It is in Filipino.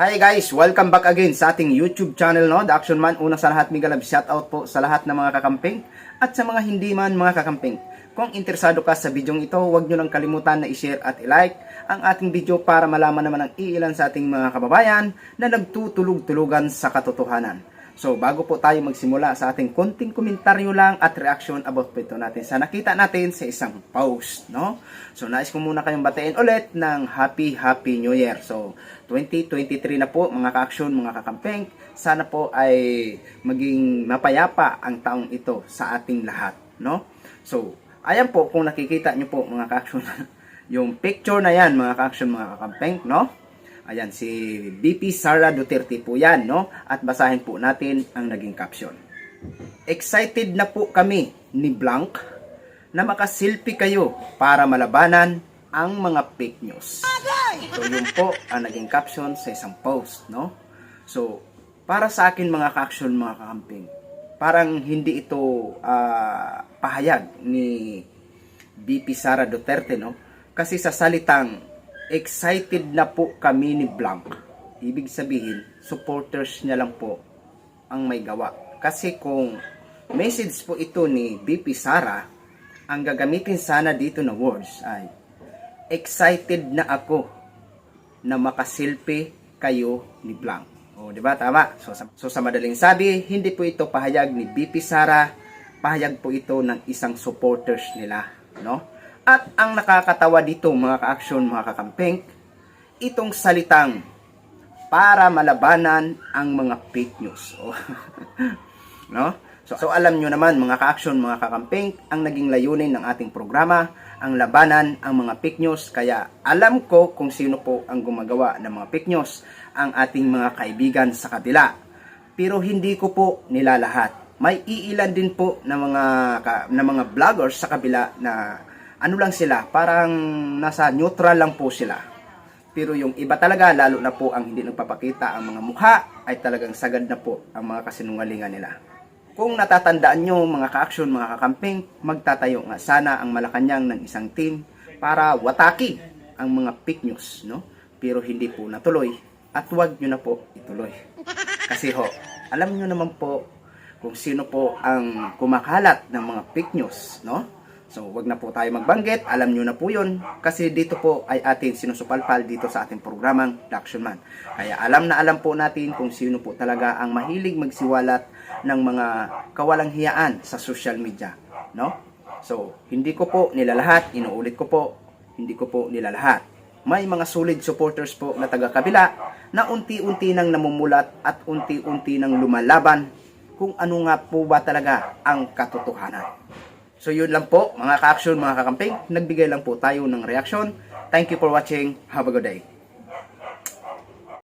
Hi guys! Welcome back again sa ating YouTube channel, no? The Action Man. Una sa lahat, mega love shoutout po sa lahat ng mga kakamping at sa mga hindi man mga kakamping. Kung interesado ka sa bidyong ito, huwag nyo lang kalimutan na i-share at i-like ang ating video para malaman naman ang iilan sa ating mga kababayan na nagtutulog-tulugan sa katotohanan. So, bago po tayo magsimula sa ating konting komentaryo lang at reaction about po ito natin sa nakita natin sa isang post, no? So, nais ko muna kayong batiin ulit ng Happy Happy New Year. So, 2023 na po mga ka-action, mga kakampeng. Sana po ay maging mapayapa ang taong ito sa ating lahat, no? So, ayan po kung nakikita nyo po mga ka-action, yung picture na yan mga ka-action, mga kakampeng, no? Ayan, si BP Sara Duterte po yan, no? At basahin po natin ang naging caption. Excited na po kami ni Blanc na makasilpi kayo para malabanan ang mga fake news. So, yun po ang naging caption sa isang post, no? So, para sa akin mga ka-action, mga kakamping, parang hindi ito ah, pahayag ni BP Sara Duterte, no? Kasi sa salitang excited na po kami ni Blanc. Ibig sabihin, supporters niya lang po ang may gawa. Kasi kung message po ito ni BP Sara, ang gagamitin sana dito na words ay excited na ako na makasilpi kayo ni Blanc. O, di ba? Tama. So sa, so, sa madaling sabi, hindi po ito pahayag ni BP Sara, pahayag po ito ng isang supporters nila, no? At ang nakakatawa dito, mga ka-action, mga kakampeng, itong salitang para malabanan ang mga fake news. O, no? So, so alam nyo naman mga ka-action, mga kakamping, ang naging layunin ng ating programa, ang labanan ang mga fake news. Kaya alam ko kung sino po ang gumagawa ng mga fake news, ang ating mga kaibigan sa kabila. Pero hindi ko po nilalahat. May iilan din po na mga na mga vloggers sa kabila na ano lang sila, parang nasa neutral lang po sila. Pero yung iba talaga, lalo na po ang hindi nagpapakita ang mga mukha, ay talagang sagad na po ang mga kasinungalingan nila. Kung natatandaan nyo mga ka-action, mga kakamping, magtatayo nga sana ang Malacanang ng isang team para wataki ang mga fake news, no? Pero hindi po natuloy at huwag nyo na po ituloy. Kasi ho, alam nyo naman po kung sino po ang kumakalat ng mga fake news, no? So, wag na po tayo magbanggit. Alam nyo na po yun. Kasi dito po ay ating sinusupalpal dito sa ating programang Action Man. Kaya alam na alam po natin kung sino po talaga ang mahilig magsiwalat ng mga kawalang hiyaan sa social media. No? So, hindi ko po nilalahat. Inuulit ko po. Hindi ko po nilalahat. May mga solid supporters po na taga-kabila na unti-unti nang namumulat at unti-unti nang lumalaban kung ano nga po ba talaga ang katotohanan. So yun lang po mga ka-action, mga kakamping. Nagbigay lang po tayo ng reaksyon. Thank you for watching. Have a good day.